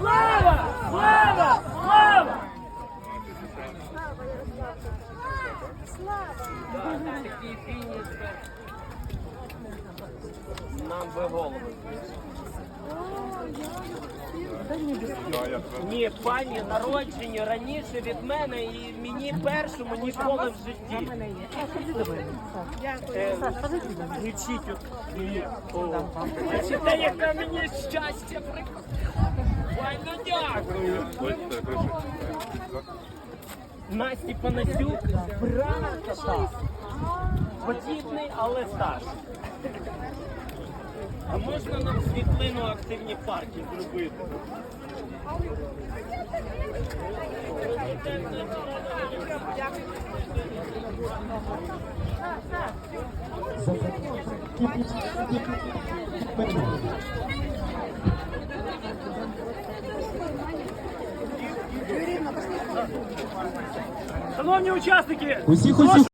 Слава! Слава! Слава! Нам би голови. Ні, пані народження раніше від мене і мені першому ніколи в житті. Е, Включіть. от. Бачите, яке мені щастя приходить. Дякую. Насті Панасюк, брат Стас. Подібний, але старший. А можна нам світлину активні партії зробити? Шановні учасники, Усіх усіх